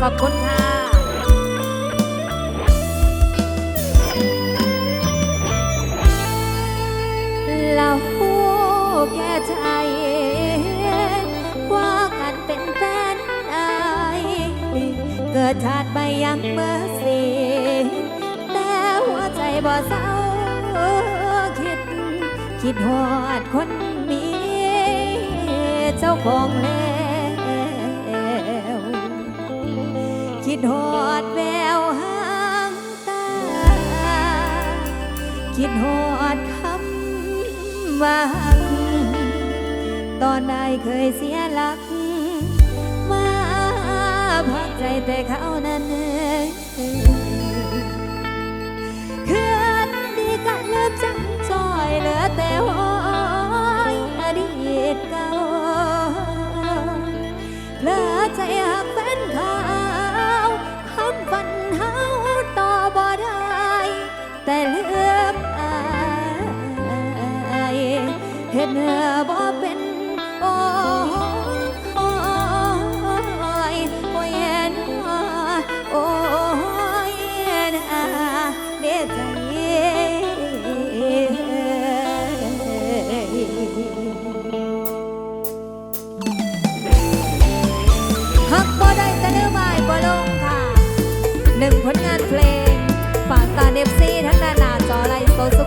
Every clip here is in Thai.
ขอบคุณค่ะเราคู่แก่ใจว่ากันเป็นแฟนอาเกิดชาติไปยังเมื่อสีแต่หัวใจบ่เศร้าคิด คิดหอดคนมีเจ้าของแน่ ดหอดแววหางตา คิดหอดคำว่าตอนใดเคยเสียหลัก มาพักใจแต่เขานั้นเองคืนดีกันเลิกจังจอยเหลือแต่หอยอดีตเก่าเลือใจ แต่เลือกอายเห็นเธอบ่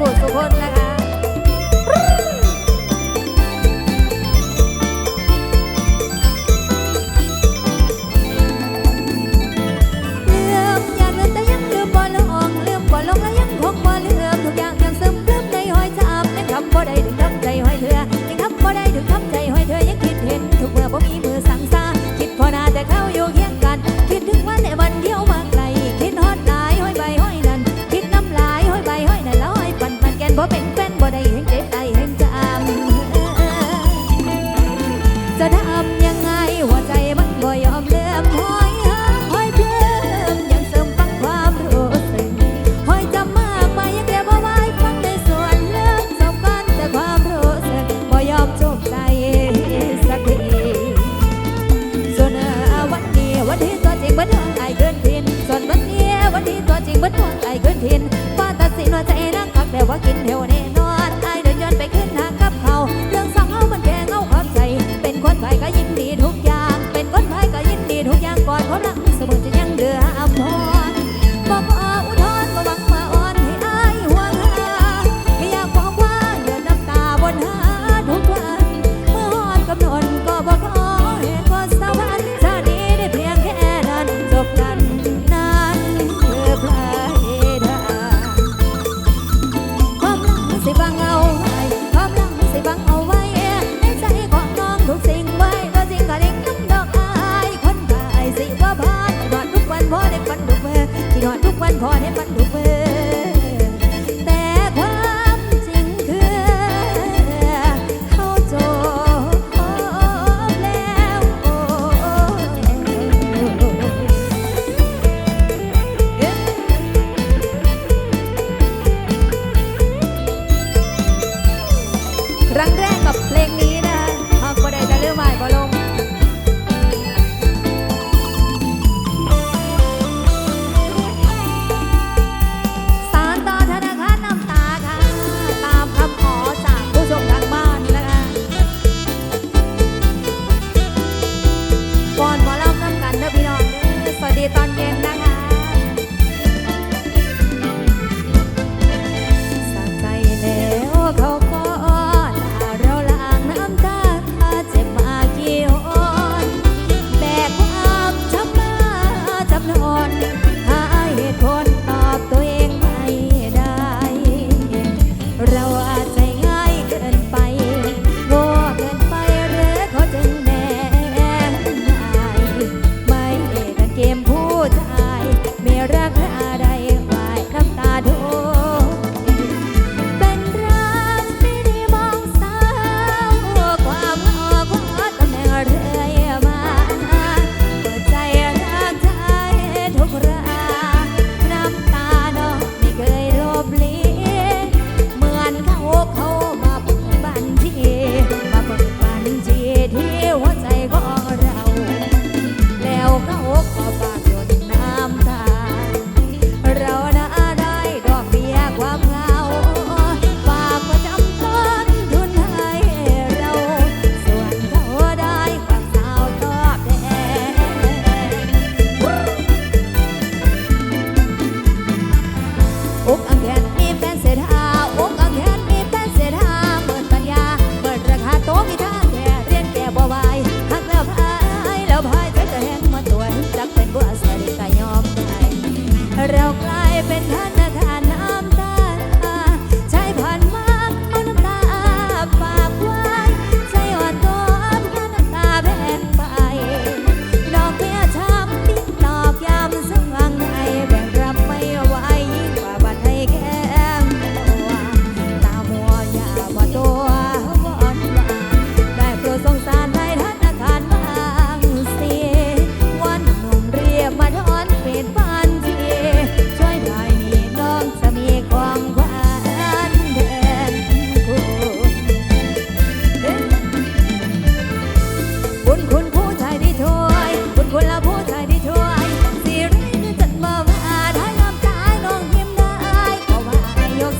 Go, go, go, go.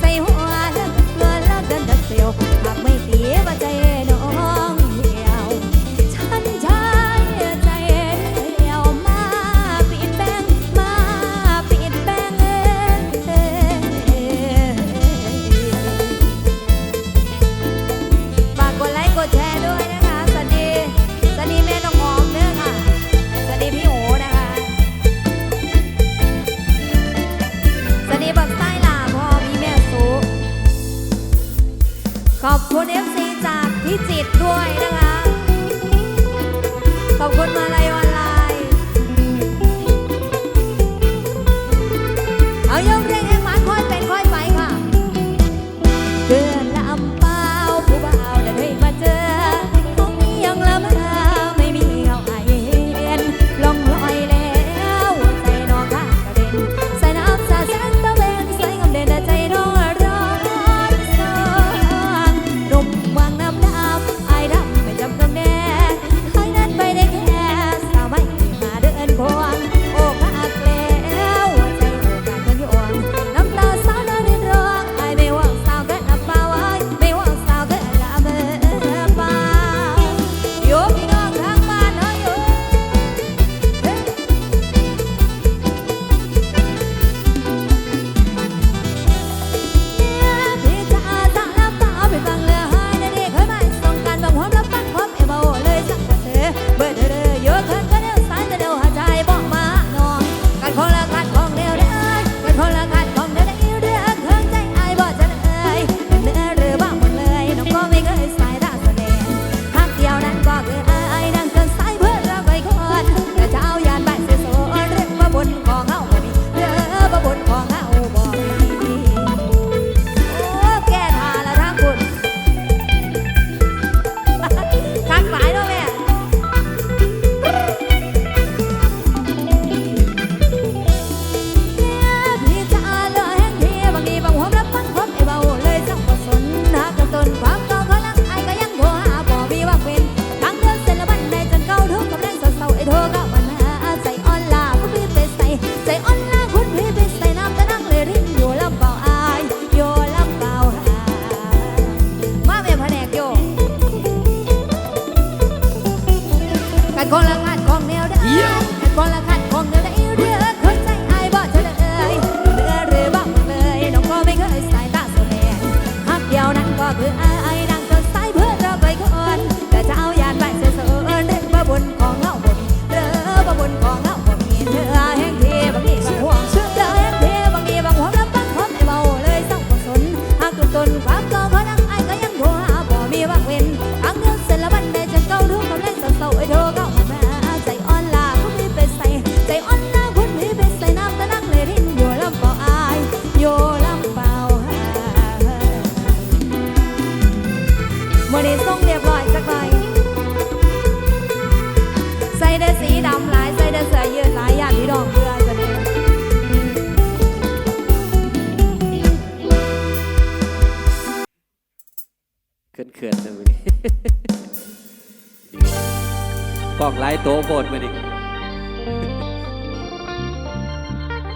say who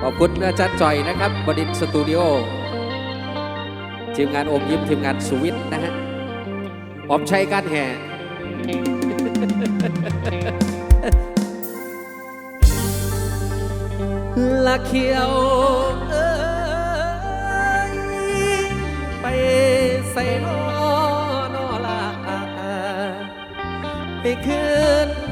ขอบคุณอาจารย์จ่อยนะครับ บดินทสตูดิโอ ทีมงานอมยิ้มทีมงานสวิตนะฮะออมชัยการแห่ละเขียวเอ้ยไปใส่นอนอลาไปคืน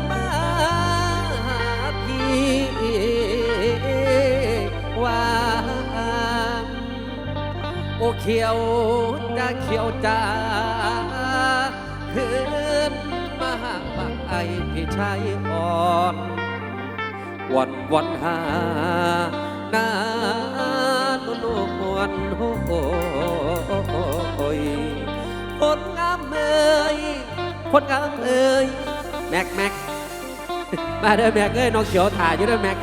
เขียวจะเขียวจ้าคืนมาหาบักไอพี่ชายอ่อนวันวันหาหน้านุนวลโอ้ยคนงามเอ้ยคนงามเอ้ยแม็กแม็กมาเด้อแม็กเอ้ยน้องเขียวถ่ายอยู่เด้อแม็ก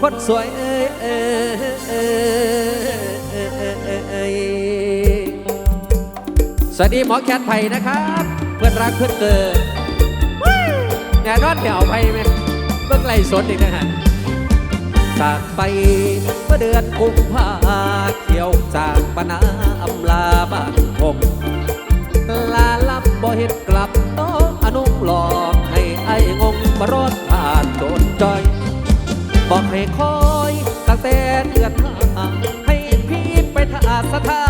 คนสวยเอ้ยเอ้ย สวัสดีหมอแคนไผ่นะครับ เพื่อนรักเพื่อนเกิดแน่นอนเดี๋ยวเอาไผ่ไหมเบิ่งไล่สดอีกนะฮะจากไปเมื่อเดือนกุมภาเขียวจากปนาอำลาบ้านผมลาลับบ่เห็นกลับโตอนุหลอกให้ไอ้งงมารอดผ่านโดนจอย บอกให้คอยตั้งแต่เดือนห้าให้พี่ไปท่าสถานี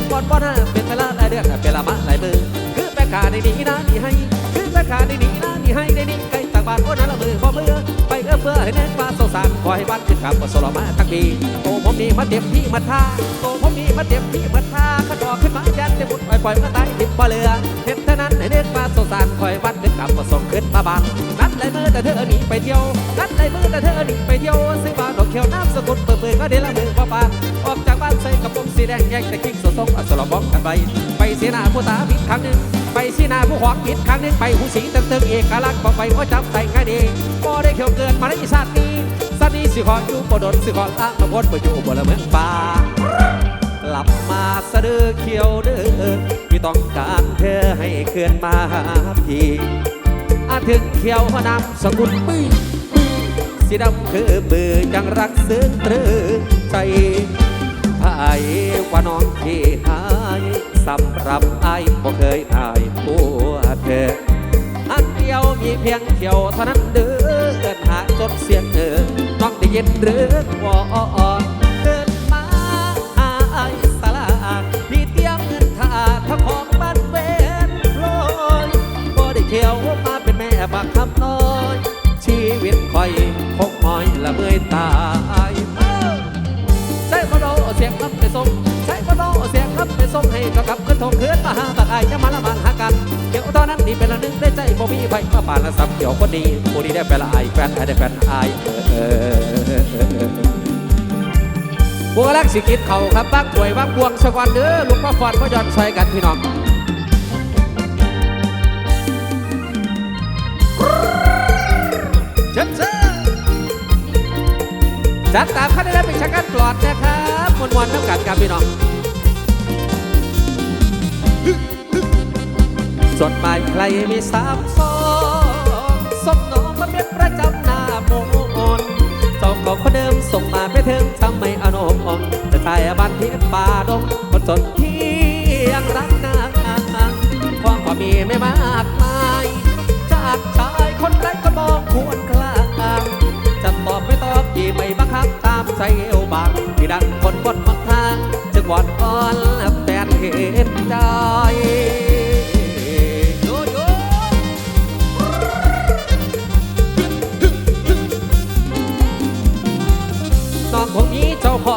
อนอ่อนๆเอาเสียงก่อนบ่นะเป็นเวลาหลายเดือนเป็นละมาหลายมือคือแม่ขาในนี้นะนี่ให้คือแม่ขาในนี้นะนี่ให้ในนี้ใกล้ต่างบ้านโอ้นั้นละมือบ่มือไปเอื้อเฟื้อให้แน่นฟ้าสงสารขอให้บ้านขึ้นขับมาสโลมาทั้งปีโอ้ผมนี่มาเต็มที่มาท่าโอ้ผมนี่มาเต็มที่มาท่าขันออกขึ้นมายันจะมุดปล่อยปล่อยมาตายติดบ่เรือเห็นเท่านั้นให้เน้นฟ้าสงสารขอให้บ้านขึ้นขับมาส่งขึ้นมาบ้านนัดเลยมือแต่เธอหนีไปเที่ยวนัดเลยมือแต่เธอหนีไปเที่ยวซื้อบ้านดอกเขียวน้ำสกุลเปิดเผยก็เดี๋ยวละมือพ่อบ้านออกจากบ้านใส่กระโปรงสีแดงแยกแต่กิ้ง สดทรงอัศรบอกกันไปไปเสียหน้าผู้ตาผิดครั้งหนึ่งไปเสีหนาผู้หวังผิดครั้งหนึ่งไปหูสีติมเติมเอกลักษณ์บอกไปว่าจำใส่ง่ายดีบ่ได้เขียวเกินมาในชาตินี้สันนี้สิขออยู่บ่ดนสิขอละมาพ้นบ่อยู่บ่ละเมืองป่ากลับมาสะดือเขียวเด้อพี่ต้องการเธอให้เคลื่อนมาหาพี่อาถึงเขียวนำสกุลปุ้สีดำคือมือจังรักซึ้งตรึงใจ ไอ้ว่าน้องที่หายสำหรับไอ้บ่เคยอายผัวเธออันเดียวมีเพียงเขียวเท่านั้นเด้อเอินหาจนเสียงเธอน้องได้ยินหรือว่าเกิดมาหาไอ้สลากพี่เตรียมเงินค่าถ้าของบ้านเวนลอยบ่ได้เขียวมาเป็นแม่บักคำน้อย ชีวิตคอยคงหอยละเมื่อยตา สียงครับไปส่งให้กับกับขึ้นทงขึ้นมาหาบักไอจะมาละบางหากันเกี่ยวตอนนั้นนี่เป็นละหนึ่งได้ใจบ่มีไฟมาป่านละสับเกี่ยวคนดีผู้นี้ได้เป็นละไอแฟนไอได้แฟนไอเออบัวลักสิกิดเขาครับบ้างถวยบ้างพวงสะกวันเด้อลูกพ่อฟอนพ่อยอนซอยกันพี่น้องเชิญเชิญจัดตามขั้นได้เป็นชักกันปลอดนะครับมวนวันๆน้ำกันครับพี่น้อง จดหมายใครมีสามซองสมน้องมาเป็นประจำหน้าโมนจองของคนเดิมส่งมาไม่ถึงทำไมอนมอ่อนแต่ชายบ้านที่ป่าดงคนจนที่ยังรักนางความความมีไม่มากมาย จากชายคนไรก็มองควรกลางจะตอบไม่ตอบกี่ไม่บังคับตามใจเอวบางที่ดันคนบนหนทางจะงวอนอ่อนแฟนเห็นใจ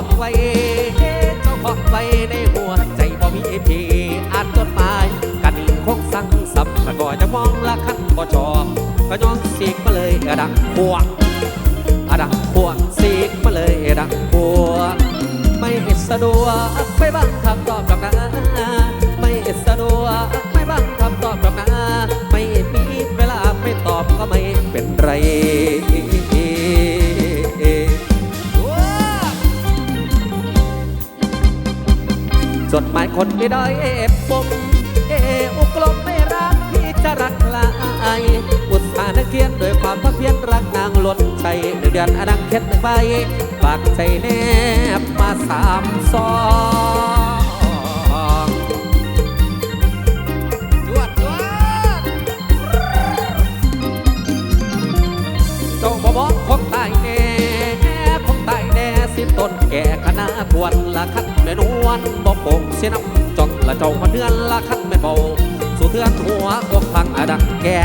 องไว้เจ้าของไว้ในหัวใจบ่มีพีอ่านจดหมายกันนี่คงสั่งสับแล้วก็จะมองละคันบ่ชอบก็ย้อนสีกมาเลยอะดังพวงอะดังพวงสีกมาเลยอะดังพวงไม่สะดวกไม่บังทำตอบกับ ดหมายคนไม่ได้เอฟปมเออุกลมไม่รักพี่จะรักลายอุตสาห์นักเกียนด้วยความพักเพียรรักนางล้นใจเดือนอดังเข็ดไปฝากใจแนบมาสามซอง ต้นแก่คณะทวนละคันแม่นวลบ่โป่งเสียน้ำจอกละเจ้ามาเดือนละคันแม่เบาสู่เทือนหัวอกพังอดังแก่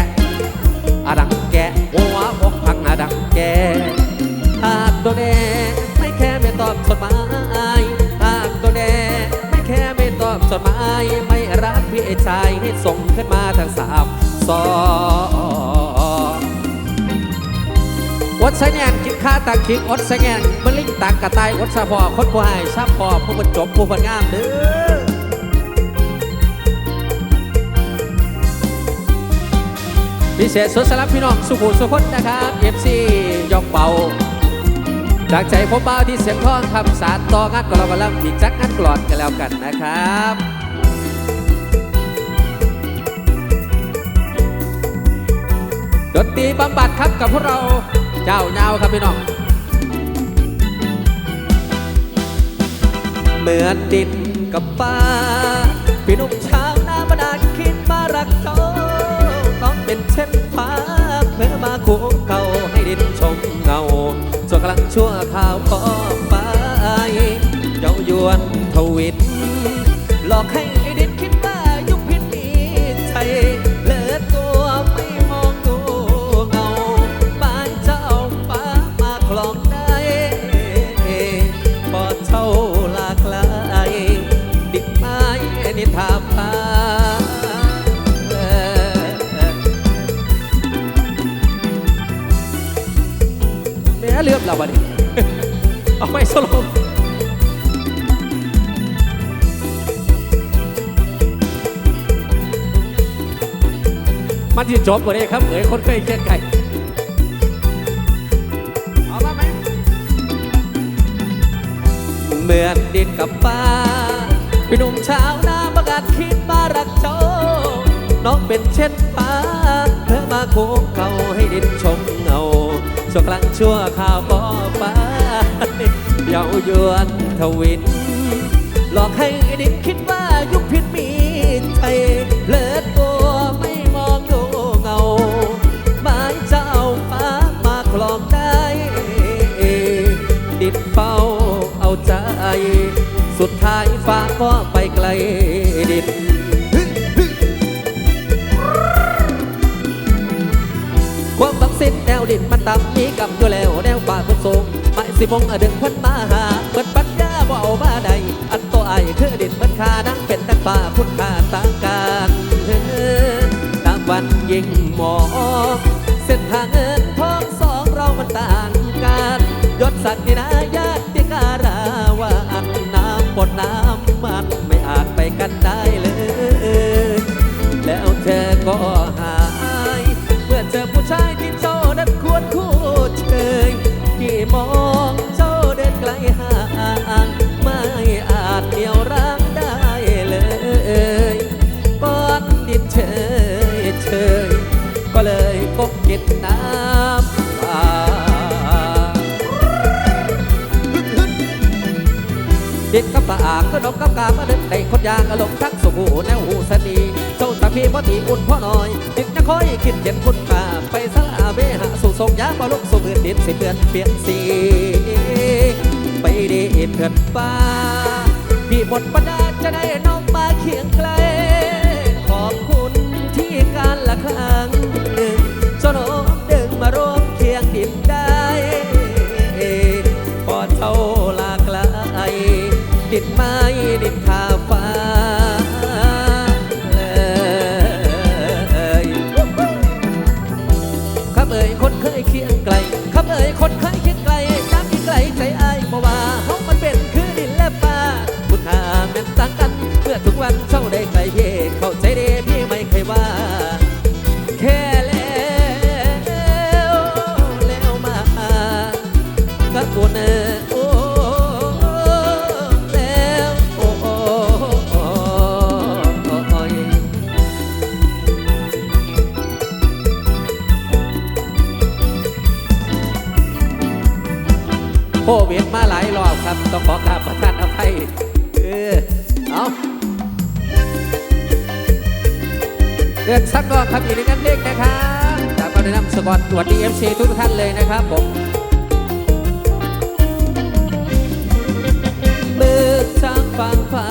อดังแก่หัวอกพังอดังแก่หากตัวแน่ไม่แค่ไม่ตอบจดหมายหากตัวแน่ไม่แค่ไม่ตอบจดหมายไม่รักพี่ชายให้ส่งขึ้นมาทางสามสอง ดส่แงนกินข้าตางคิงอดส่แงนมันลิงตางกระต่ายอดสะพอคนผู้ให้ซับพอผู้บรรจบผู้บรรงามเด้อพิเศษสุดสำหรับพี่น้องสุขุมสุขนนะครับเอฟซียองเป่าจากใจผมเบาที่เสียงท้องคำสารต่องานกลอนกำลังอีกจักงานกลอนกันแล้วกันนะครับดนตรีบำบัดครับกับพวกเรา เจ้าเงาครับพี่น้องเหมือนดินกับฟ้าพี่นุ่มชาวนาบดานคิดมารักเจ้าต้องเป็นเช่นฟ้าเพื่อมาคู่ จบกว่านี้ครับเหมยคนเคยเคียงไก่เมาไหมเหมือนดินกับฟ้าพี่หนุ่มชาวนาประกาศคิดมารักเจ้าน้องเป็นเช่นฟ้า เธอมาโค้งเขาให้ดินชมเงาชั่วกลางชั่วข่าวก็ฟ้าเยาวยวนทวิน หลอกให้ดินคิดว่ายุคพินมีใจเลิศ สุดท้ายฟ้าก็ไปไกลดินความบังสิ้นแนวดินมันต่ำมีกับอยู่แล้วแนวป่าพุทธงไม่สิมงอดึงพันมาหาเปิดปัญญาบ่เอามาใดอันตัวไอายคือดินมันคาดังเป็นดังป่าคุณค่าต่างกันตามวันยิ่งหมอเส้นทางเงินทองสองเรามันต่างกันยศศักดินาญ ก็เลยก้เก็บน้ำตาเด็ดกับปากก็นกกับกาก็เดินในคนยางอารมณ์ทักสุขูแนวหูสนีเจ้าตาพี่พ่อตีอุ่นพ่อหน่อยดึกนะคอยคิดเห็นคนมาไปสลาเบหะสู่ทรงยาบอลุกสู่เือนดินสิเปลี่ยนเปลี่ยนสีไปด็ดเพื่อนฟ้าพี่หมดปัญญาจะได้น้องมาเคียงใคร การละครั้งหนึ่งสนอมดึงมาร่วมเคียงดิบได้ปอดเท่าลากลายดิดไม้ดินทา เดินซักก่อนครับอีกนนั้นเด็กนะครับตากคำแนะนำสกอตตรวจดีเอ็มซีทุกท่านเลยนะครับผมเบิกทางฟังฟ้า